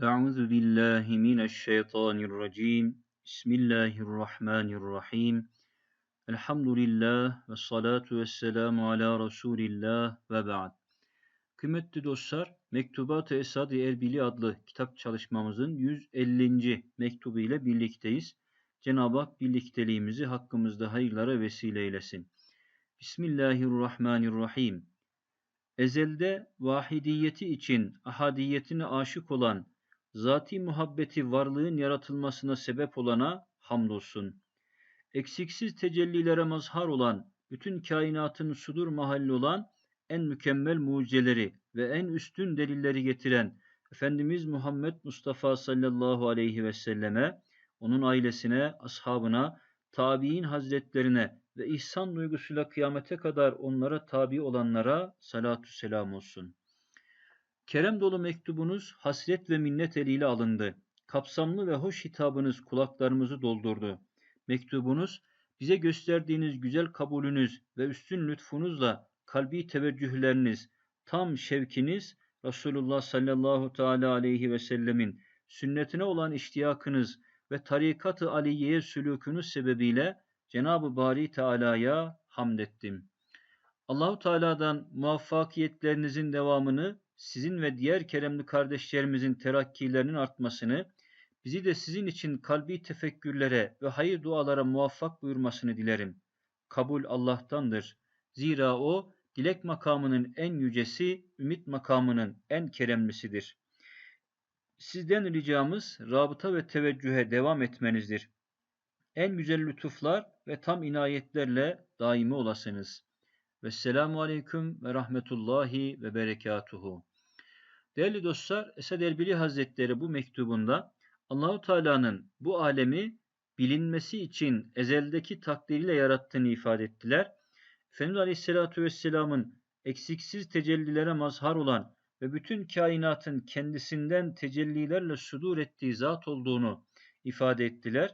Euzu billahi mineşşeytanirracim. Bismillahirrahmanirrahim. Elhamdülillah ve salatu ve selamu ala Resulillah ve ba'd. Kıymetli dostlar, Mektubat-ı Esad-ı Erbili adlı kitap çalışmamızın 150. mektubu ile birlikteyiz. Cenab-ı Hak birlikteliğimizi hakkımızda hayırlara vesile eylesin. Bismillahirrahmanirrahim. Ezelde vahidiyeti için ahadiyetine aşık olan zati muhabbeti varlığın yaratılmasına sebep olana hamdolsun. Eksiksiz tecellilere mazhar olan, bütün kainatın sudur mahalli olan en mükemmel mucizeleri ve en üstün delilleri getiren Efendimiz Muhammed Mustafa sallallahu aleyhi ve selleme, onun ailesine, ashabına, tabi'in hazretlerine ve ihsan duygusuyla kıyamete kadar onlara tabi olanlara salatu selam olsun. Kerem dolu mektubunuz hasret ve minnet eliyle alındı. Kapsamlı ve hoş hitabınız kulaklarımızı doldurdu. Mektubunuz bize gösterdiğiniz güzel kabulünüz ve üstün lütfunuzla kalbi teveccühleriniz, tam şevkiniz Resulullah sallallahu teala aleyhi ve sellemin sünnetine olan iştiyakınız ve tarikat-ı aliyeye sülûkünüz sebebiyle Cenab-ı Bari Teala'ya hamd ettim. Allahu Teala'dan muvaffakiyetlerinizin devamını sizin ve diğer keremli kardeşlerimizin terakkilerinin artmasını, bizi de sizin için kalbi tefekkürlere ve hayır dualara muvaffak buyurmasını dilerim. Kabul Allah'tandır. Zira O, dilek makamının en yücesi, ümit makamının en keremlisidir. Sizden ricamız rabıta ve teveccühe devam etmenizdir. En güzel lütuflar ve tam inayetlerle daimi olasınız. Vesselamu Aleyküm ve Rahmetullahi ve Berekatuhu. Değerli dostlar, Esad Erbili Hazretleri bu mektubunda Allahu Teala'nın bu alemi bilinmesi için ezeldeki takdiriyle yarattığını ifade ettiler. Efendimiz Aleyhisselatü Vesselam'ın eksiksiz tecellilere mazhar olan ve bütün kainatın kendisinden tecellilerle sudur ettiği zat olduğunu ifade ettiler.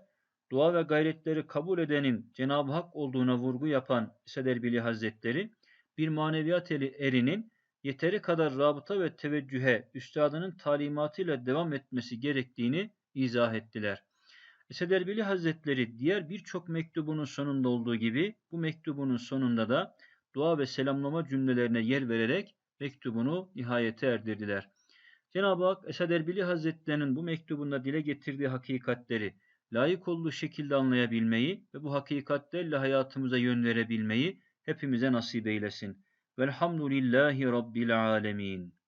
Dua ve gayretleri kabul edenin Cenab-ı Hak olduğuna vurgu yapan Esad Erbili Hazretleri, bir maneviyat erinin yeteri kadar rabıta ve teveccühe üstadının talimatıyla devam etmesi gerektiğini izah ettiler. Esed Erbili Hazretleri diğer birçok mektubunun sonunda olduğu gibi bu mektubunun sonunda da dua ve selamlama cümlelerine yer vererek mektubunu nihayete erdirdiler. Cenab-ı Hak Esed Erbili Hazretlerinin bu mektubunda dile getirdiği hakikatleri layık olduğu şekilde anlayabilmeyi ve bu hakikatlerle hayatımıza yön verebilmeyi hepimize nasip eylesin. Velhamdülillahi Rabbil alemin.